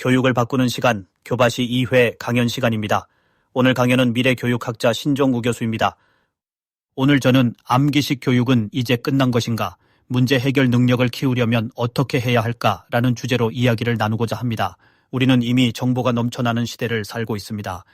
교육을 바꾸는 시간, 교바시 2회 강연 시간입니다. 오늘 강연은 미래교육학자 신종우 교수입니다. 오늘 저는 암기식 교육은 이제 끝난 것인가, 문제 해결 능력을 키우려면 어떻게 해야 할까라는 주제로 이야기를 나누고자 합니다. 우리는 이미 정보가 넘쳐나는 시대를 살고 있습니다.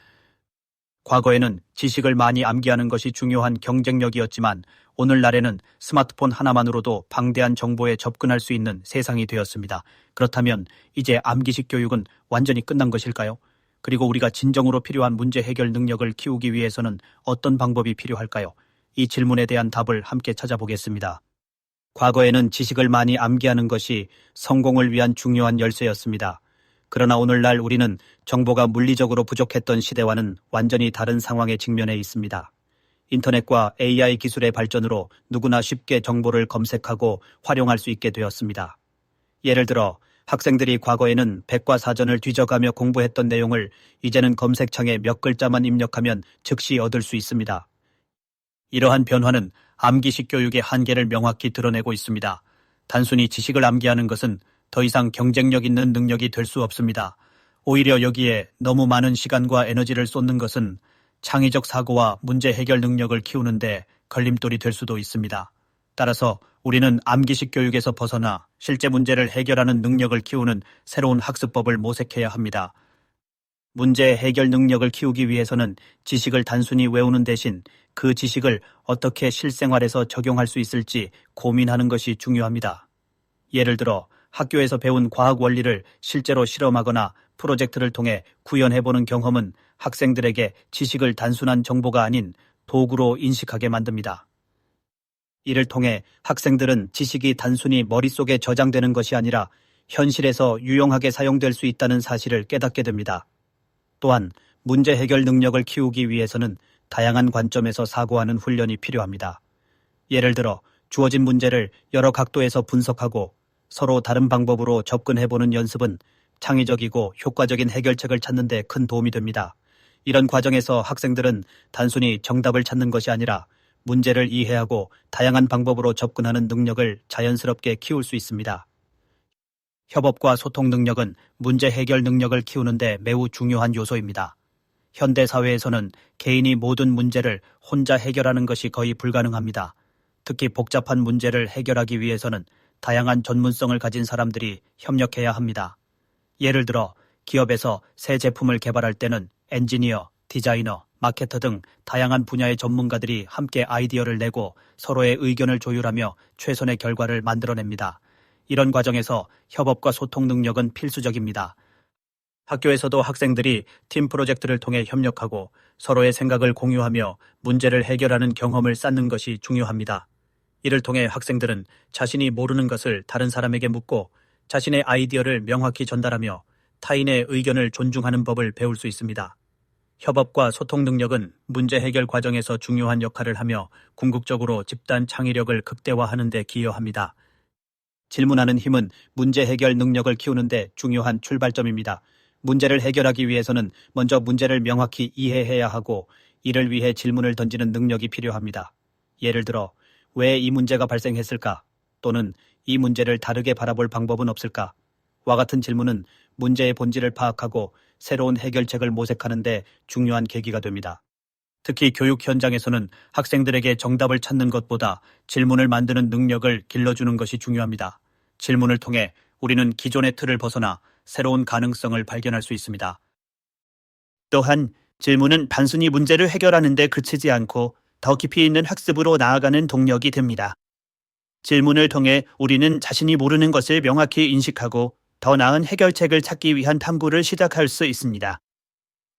과거에는 지식을 많이 암기하는 것이 중요한 경쟁력이었지만 오늘날에는 스마트폰 하나만으로도 방대한 정보에 접근할 수 있는 세상이 되었습니다. 그렇다면 이제 암기식 교육은 완전히 끝난 것일까요? 그리고 우리가 진정으로 필요한 문제 해결 능력을 키우기 위해서는 어떤 방법이 필요할까요? 이 질문에 대한 답을 함께 찾아보겠습니다. 과거에는 지식을 많이 암기하는 것이 성공을 위한 중요한 열쇠였습니다. 그러나 오늘날 우리는 정보가 물리적으로 부족했던 시대와는 완전히 다른 상황에 직면해 있습니다. 인터넷과 AI 기술의 발전으로 누구나 쉽게 정보를 검색하고 활용할 수 있게 되었습니다. 예를 들어 학생들이 과거에는 백과 사전을 뒤져가며 공부했던 내용을 이제는 검색창에 몇 글자만 입력하면 즉시 얻을 수 있습니다. 이러한 변화는 암기식 교육의 한계를 명확히 드러내고 있습니다. 단순히 지식을 암기하는 것은 더 이상 경쟁력 있는 능력이 될 수 없습니다. 오히려 여기에 너무 많은 시간과 에너지를 쏟는 것은 창의적 사고와 문제 해결 능력을 키우는데 걸림돌이 될 수도 있습니다. 따라서 우리는 암기식 교육에서 벗어나 실제 문제를 해결하는 능력을 키우는 새로운 학습법을 모색해야 합니다. 문제 해결 능력을 키우기 위해서는 지식을 단순히 외우는 대신 그 지식을 어떻게 실생활에서 적용할 수 있을지 고민하는 것이 중요합니다. 예를 들어 학교에서 배운 과학 원리를 실제로 실험하거나 프로젝트를 통해 구현해보는 경험은 학생들에게 지식을 단순한 정보가 아닌 도구로 인식하게 만듭니다. 이를 통해 학생들은 지식이 단순히 머릿속에 저장되는 것이 아니라 현실에서 유용하게 사용될 수 있다는 사실을 깨닫게 됩니다. 또한 문제 해결 능력을 키우기 위해서는 다양한 관점에서 사고하는 훈련이 필요합니다. 예를 들어 주어진 문제를 여러 각도에서 분석하고 서로 다른 방법으로 접근해보는 연습은 창의적이고 효과적인 해결책을 찾는 데 큰 도움이 됩니다. 이런 과정에서 학생들은 단순히 정답을 찾는 것이 아니라 문제를 이해하고 다양한 방법으로 접근하는 능력을 자연스럽게 키울 수 있습니다. 협업과 소통 능력은 문제 해결 능력을 키우는데 매우 중요한 요소입니다. 현대 사회에서는 개인이 모든 문제를 혼자 해결하는 것이 거의 불가능합니다. 특히 복잡한 문제를 해결하기 위해서는 다양한 전문성을 가진 사람들이 협력해야 합니다. 예를 들어 기업에서 새 제품을 개발할 때는 엔지니어, 디자이너, 마케터 등 다양한 분야의 전문가들이 함께 아이디어를 내고 서로의 의견을 조율하며 최선의 결과를 만들어냅니다. 이런 과정에서 협업과 소통 능력은 필수적입니다. 학교에서도 학생들이 팀 프로젝트를 통해 협력하고 서로의 생각을 공유하며 문제를 해결하는 경험을 쌓는 것이 중요합니다. 이를 통해 학생들은 자신이 모르는 것을 다른 사람에게 묻고 자신의 아이디어를 명확히 전달하며 타인의 의견을 존중하는 법을 배울 수 있습니다. 협업과 소통 능력은 문제 해결 과정에서 중요한 역할을 하며 궁극적으로 집단 창의력을 극대화하는 데 기여합니다. 질문하는 힘은 문제 해결 능력을 키우는 데 중요한 출발점입니다. 문제를 해결하기 위해서는 먼저 문제를 명확히 이해해야 하고 이를 위해 질문을 던지는 능력이 필요합니다. 예를 들어 왜 이 문제가 발생했을까? 또는 이 문제를 다르게 바라볼 방법은 없을까? 와 같은 질문은 문제의 본질을 파악하고 새로운 해결책을 모색하는데 중요한 계기가 됩니다. 특히 교육 현장에서는 학생들에게 정답을 찾는 것보다 질문을 만드는 능력을 길러주는 것이 중요합니다. 질문을 통해 우리는 기존의 틀을 벗어나 새로운 가능성을 발견할 수 있습니다. 또한 질문은 단순히 문제를 해결하는 데 그치지 않고 더 깊이 있는 학습으로 나아가는 동력이 됩니다. 질문을 통해 우리는 자신이 모르는 것을 명확히 인식하고 더 나은 해결책을 찾기 위한 탐구를 시작할 수 있습니다.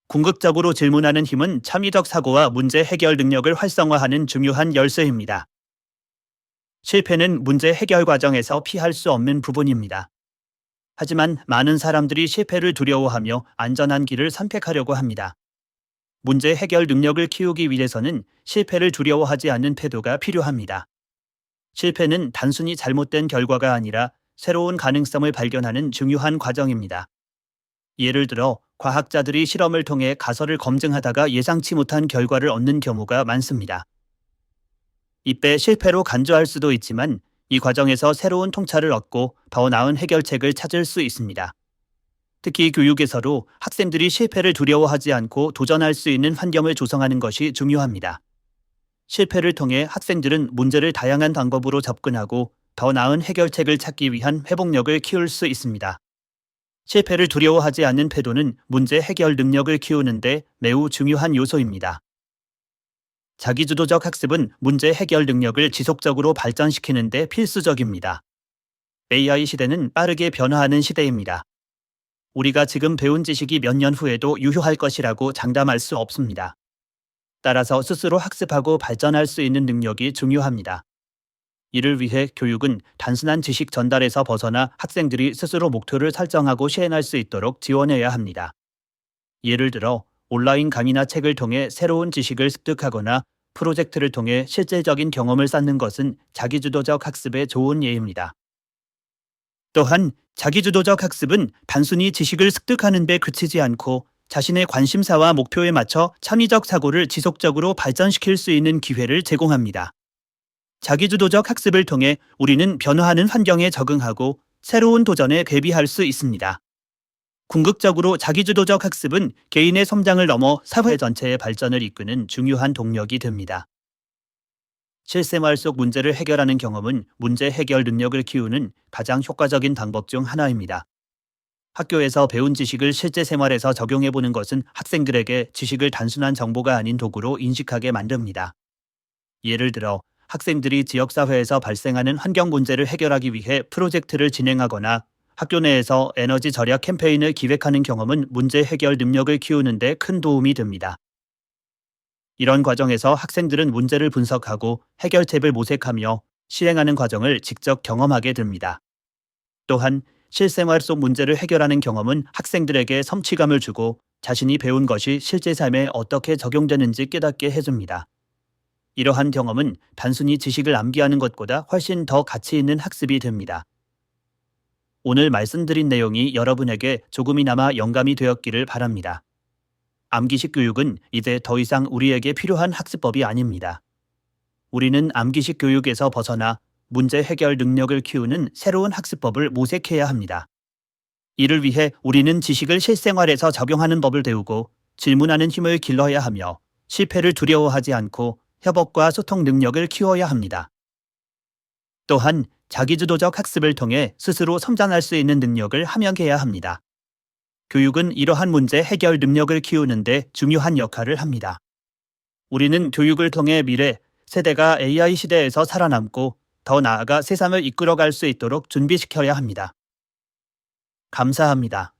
궁극적으로 질문하는 힘은 참의적 사고와 문제 해결 능력을 활성화하는 중요한 열쇠입니다. 실패는 문제 해결 과정에서 피할 수 없는 부분입니다. 하지만 많은 사람들이 실패를 두려워하며 안전한 길을 선택하려고 합니다. 문제 해결 능력을 키우기 위해서는 실패를 두려워하지 않는 태도가 필요합니다. 실패는 단순히 잘못된 결과가 아니라 새로운 가능성을 발견하는 중요한 과정입니다. 예를 들어 과학자들이 실험을 통해 가설을 검증하다가 예상치 못한 결과를 얻는 경우가 많습니다. 이때 실패로 간주할 수도 있지만 이 과정에서 새로운 통찰을 얻고 더 나은 해결책을 찾을 수 있습니다. 특히 교육에서도 학생들이 실패를 두려워하지 않고 도전할 수 있는 환경을 조성하는 것이 중요합니다. 실패를 통해 학생들은 문제를 다양한 방법으로 접근하고 더 나은 해결책을 찾기 위한 회복력을 키울 수 있습니다. 실패를 두려워하지 않는 태도는 문제 해결 능력을 키우는데 매우 중요한 요소입니다. 자기주도적 학습은 문제 해결 능력을 지속적으로 발전시키는데 필수적입니다. AI 시대는 빠르게 변화하는 시대입니다. 우리가 지금 배운 지식이 몇 년 후에도 유효할 것이라고 장담할 수 없습니다. 따라서 스스로 학습하고 발전할 수 있는 능력이 중요합니다. 이를 위해 교육은 단순한 지식 전달에서 벗어나 학생들이 스스로 목표를 설정하고 시행할 수 있도록 지원해야 합니다. 예를 들어 온라인 강의나 책을 통해 새로운 지식을 습득하거나 프로젝트를 통해 실질적인 경험을 쌓는 것은 자기주도적 학습의 좋은 예입니다. 또한 자기주도적 학습은 단순히 지식을 습득하는 데 그치지 않고 자신의 관심사와 목표에 맞춰 창의적 사고를 지속적으로 발전시킬 수 있는 기회를 제공합니다. 자기주도적 학습을 통해 우리는 변화하는 환경에 적응하고 새로운 도전에 대비할 수 있습니다. 궁극적으로 자기주도적 학습은 개인의 성장을 넘어 사회 전체의 발전을 이끄는 중요한 동력이 됩니다. 실생활 속 문제를 해결하는 경험은 문제 해결 능력을 키우는 가장 효과적인 방법 중 하나입니다. 학교에서 배운 지식을 실제 생활에서 적용해 보는 것은 학생들에게 지식을 단순한 정보가 아닌 도구로 인식하게 만듭니다. 예를 들어 학생들이 지역사회에서 발생하는 환경 문제를 해결하기 위해 프로젝트를 진행하거나 학교 내에서 에너지 절약 캠페인을 기획하는 경험은 문제 해결 능력을 키우는데 큰 도움이 됩니다. 이런 과정에서 학생들은 문제를 분석하고 해결책을 모색하며 실행하는 과정을 직접 경험하게 됩니다. 또한 실생활 속 문제를 해결하는 경험은 학생들에게 성취감을 주고 자신이 배운 것이 실제 삶에 어떻게 적용되는지 깨닫게 해줍니다. 이러한 경험은 단순히 지식을 암기하는 것보다 훨씬 더 가치 있는 학습이 됩니다. 오늘 말씀드린 내용이 여러분에게 조금이나마 영감이 되었기를 바랍니다. 암기식 교육은 이제 더 이상 우리에게 필요한 학습법이 아닙니다. 우리는 암기식 교육에서 벗어나 문제 해결 능력을 키우는 새로운 학습법을 모색해야 합니다. 이를 위해 우리는 지식을 실생활에서 적용하는 법을 배우고 질문하는 힘을 길러야 하며 실패를 두려워하지 않고 협업과 소통 능력을 키워야 합니다. 또한 자기주도적 학습을 통해 스스로 성장할 수 있는 능력을 함양해야 합니다. 교육은 이러한 문제 해결 능력을 키우는데 중요한 역할을 합니다. 우리는 교육을 통해 미래 세대가 AI 시대에서 살아남고 더 나아가 세상을 이끌어갈 수 있도록 준비시켜야 합니다. 감사합니다.